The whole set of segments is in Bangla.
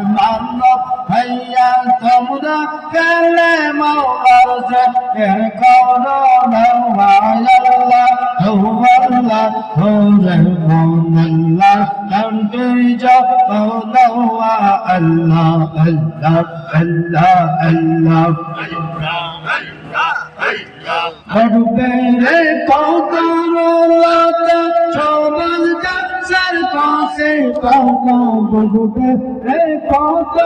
আল্লাহ ভাইয়া তোমরা কালে মাওলার জিকির করো না আল্লাহ হু আল্লাহ হু রহমান আল্লাহ তানবীর জপ নাওয়া আল্লাহ আল্লাহ আল্লাহ কাছে টাকা বলবে কত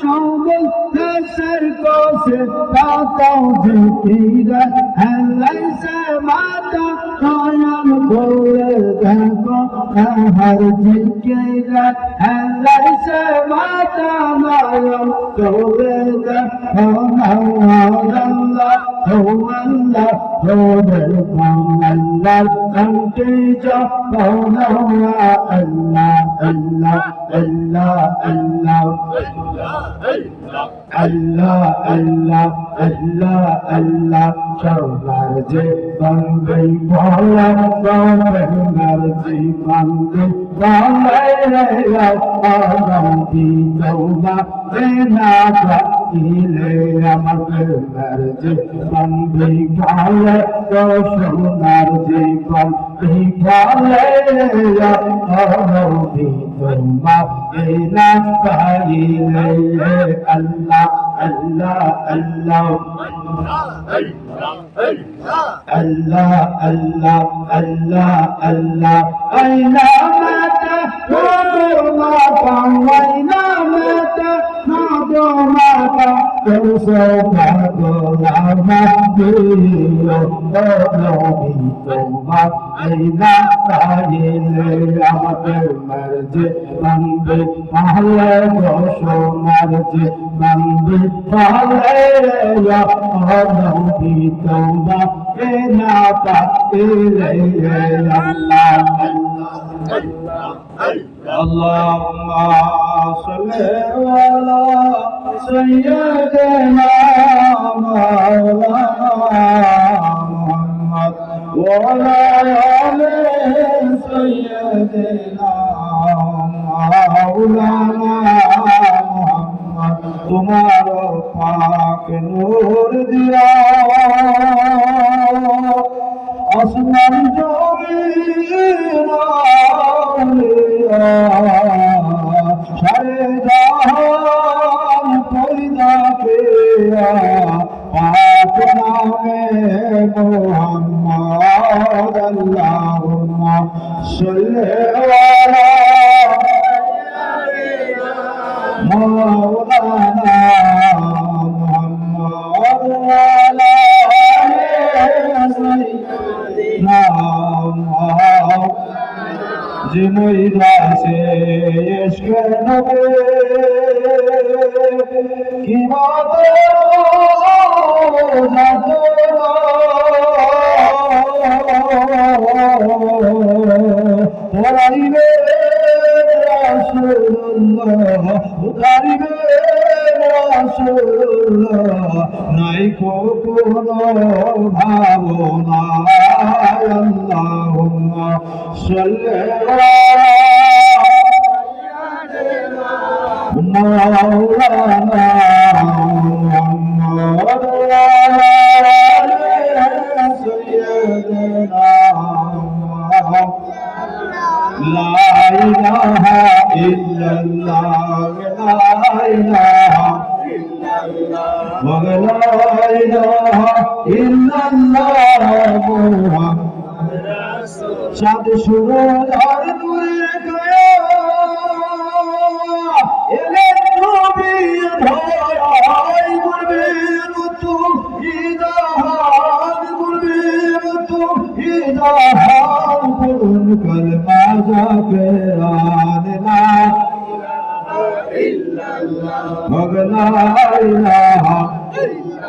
সবল দেশের কাছে তাকাও জিকিরা হ্যাঁ লাইসে মাতা নয়ন করে দেখো হর জিকিরা হেলাইছে মাতা নয়ন করে দেখো নওয়াল্লাহ নওয়াল্লাহ নওয়াল্লাহ কন্টে জপো নওয়া আল্লাহ আল্লাহ আল্লাহ আল্লাহ আল্লাহ আল্লাহ আল্লাহ আল্লাহ সবার যে মন্দির বলাই রে অরন্তি তৌবা দেনা গাইলে আমার প্রেমের যে বন্দি গালে সোনার যে আল্লাহ আল্লাহ আল্লাহ। আল্লাহ আল্লাহ আল্লাহ আল্লাহ। আইনা মাতা নদো মাতা আইনা মাতা নদো فسوف كل مهدي قلوبي ثم إلى الله أمر مرجع من بفعل وش مرجع من بفعل يا قلوبي ثم إلى الله اللهم আসলে সৈয়দ মোহাম্মদ ওলা সৈয়দ মোহাম্মদ তোমার পাক নূর দিয়া আসমান जिनोई दासे यश्वर नबी নাই কোন ভাবনা আল্লাহুম্মা সাল্লি আলা সাদ শুরু আর দূরের গয়া এলে তুমি ধরাই করবে নতুন ইদাহান করবে নতুন ইদাহান করুন কলমা যাবে আনলা ইল্লাল্লাহ ভগলা ইলাহা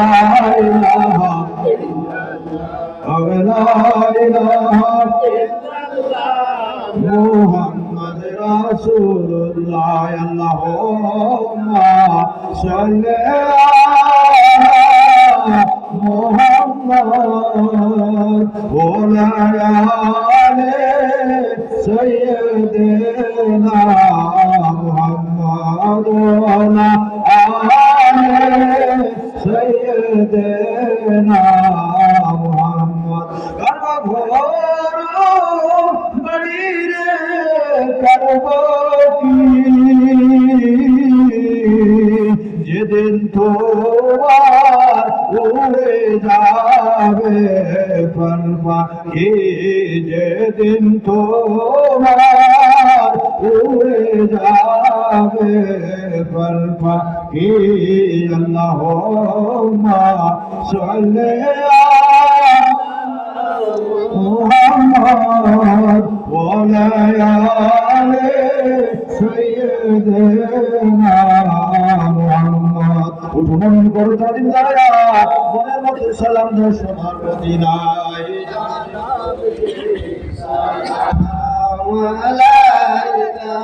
ইলাহা যাবে প্রাণ পাখি যেদিন তোমার উড়ে যাবে প্রাণ পাখি আল্লাহ চলে মোহাম্মদ বলায়ালে সৈয়দ মোহাম্মদ উঠুন করো তাদের সালাম দাও সোনার মদিনায়। আলাইকা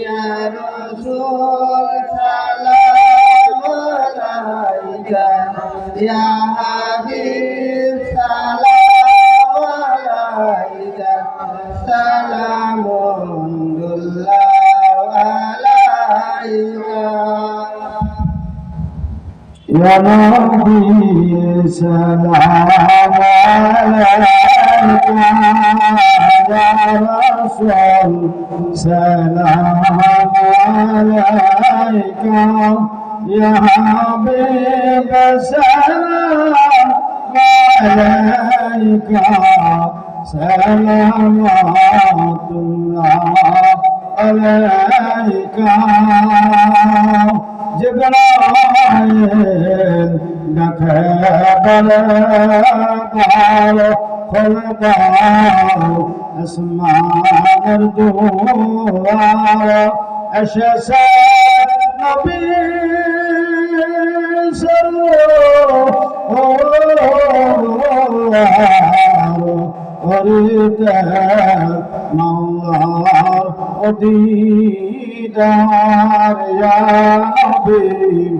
ইয়া রাসূল সালাম আলাইকা ইয়া হাবিব। يا نبي سلام عليك يا رسول سلام عليك يا حبيب سلام عليك سلامات الله عليك جبرائيل نكبل قال خلقه اسماء الدوار اشس نبي سرور أريد مولا وديدار يا نبي على سلام عليك يا حبيب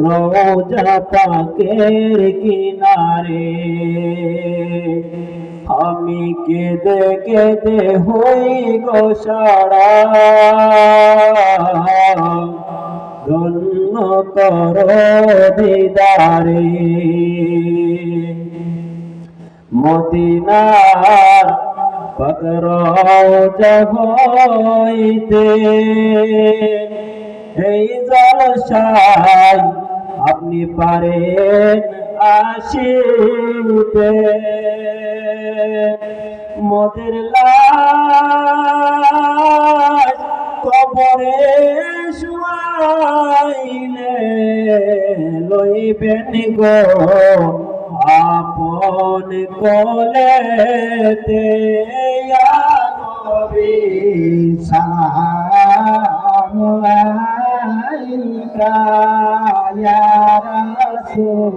রোজা পাকের কিনারে। আমি কেঁদে কেঁদে হই গো সারা। ধন্য কর দিদারে। মদিনার পকর হইতে এই জলসায় আপনি পারেন আসিতে মদের লাশ কবরে শুয়াইলে লইবেন গো আপন কোলেতে। সালাম আলাইকা ইয়া রাসূল